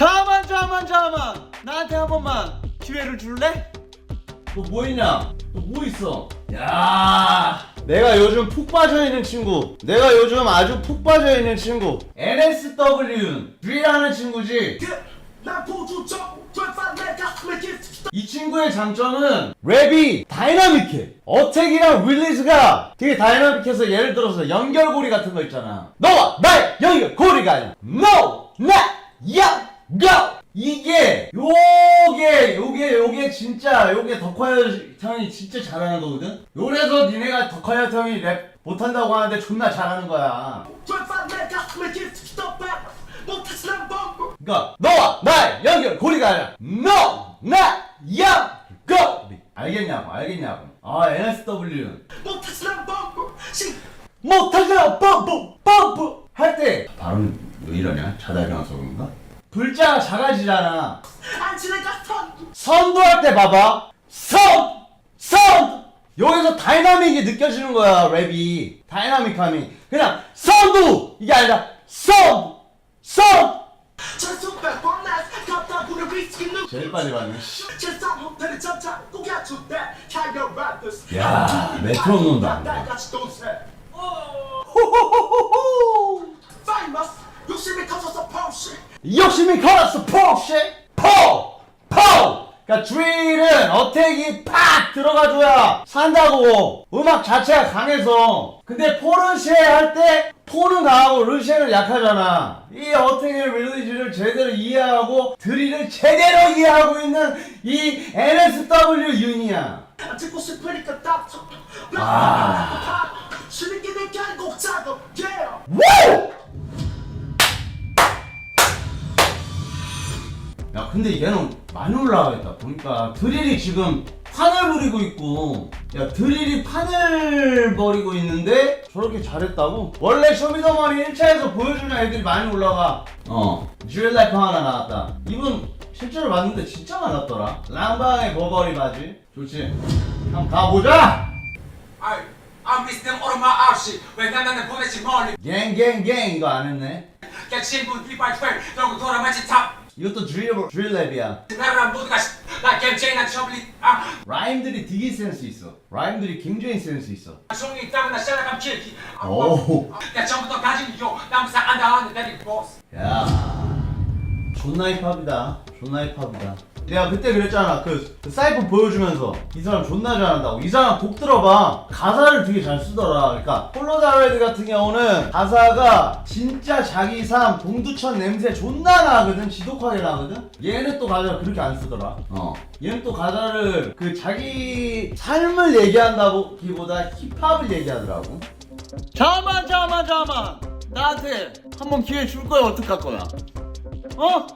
잠만 잠만 잠만 나한테 한 번만 기회를 줄래? 너뭐 있냐? 너 뭐 있어? 야, 내가 요즘 푹 빠져 있는 친구. 내가 요즘 아주 푹 빠져 있는 친구. NSW는 D라는 친구지. 이 친구의 장점은 랩이 다이나믹해. 어택이랑 릴리즈가 되게 다이나믹해서 예를 들어서 연결고리 같은 거 있잖아. 너와 나의 연결고리가 아니야. No, 나, 야, go. 이게 요게 요게 요게 진짜 요게 덕화여 형이 진짜 잘하는 거거든. 요래서 니네가 덕화여 형이 랩 못한다고 하는데 존나 잘하는 거야. 그러니까 너와 나의 연결 고리가 아니라 No, 나, 야, go. 알겠냐고 알겠냐고. 아 NSW는 못하잖아 펌프 펌프 할때 발음 왜 이러냐? 자다 일어나서 그런가? 불자가 작아지잖아. 선도 할 때 봐봐. 선! 선! 여기서 다이나믹이 느껴지는 거야 랩이. 다이나믹함이 그냥 선도 이게 아니라 선! 선! 제일 빨리 봤네. 야, 메트로 논다. 호호 욕심이 걸었어. 포시 포! 포! 그러니까 드릴은 어택이 팍 들어가줘야 산다고 음악 자체가 강해서. 근데 포르쉐 할 때 포는 강하고 르쉐는 약하잖아. 이 어택의 릴리즈를 제대로 이해하고 드릴을 제대로 이해하고 있는 이 NSW 윤이야. 듣고 싶으니까 답쳐. 아. 수리기는 결국 작업 yeah 우! 야 근데 얘는 많이 올라가겠다. 보니까 드릴이 지금 판을 부리고 있고 야 드릴이 판을 버리고 있는데 저렇게 잘했다고? 원래 쇼미더머니 1차에서 보여주는 애들이 많이 올라가 어. 듀얼 라이프 하나 나왔다. 이분 실제로 봤는데 진짜 많았더라. 랑방의 버버리 바지. 좋지? 한번 가보자! 아이, 안 비슷한 오르마 아웃시 왜 나는 보내지 멀리. 갱갱갱 이거 안 했네. 개친분 비발 트웰 너고 돌아마치 탑 이것도 드릴, 드릴 랩이야 나랑 모두가 나 gem체나 첨리 아 라임들이 되게 센스 있어. 라임들이 굉장히 센스 있어. 종이 있다면 나 샤라감 킬기 오. 나 처음부터 가진 요 남사 안다하는 대리 보스 야, 존나 힙합이다. 존나 힙합이다. 내가 그때 그랬잖아. 그, 그 사이퍼 보여주면서 이 사람 존나 잘한다고. 이 사람 곡 들어봐. 가사를 되게 잘 쓰더라. 그러니까 폴로다레드 같은 경우는 가사가 진짜 자기 삶, 동두천 냄새 존나 나거든. 지독하게 나거든. 얘는 또 가사를 그렇게 안 쓰더라. 어. 얘는 또 가사를 그 자기 삶을 얘기한다기보다 힙합을 얘기하더라고. 잠만 잠만 잠만 나한테 한 번 기회 줄 거야 어떡할 거야? 어?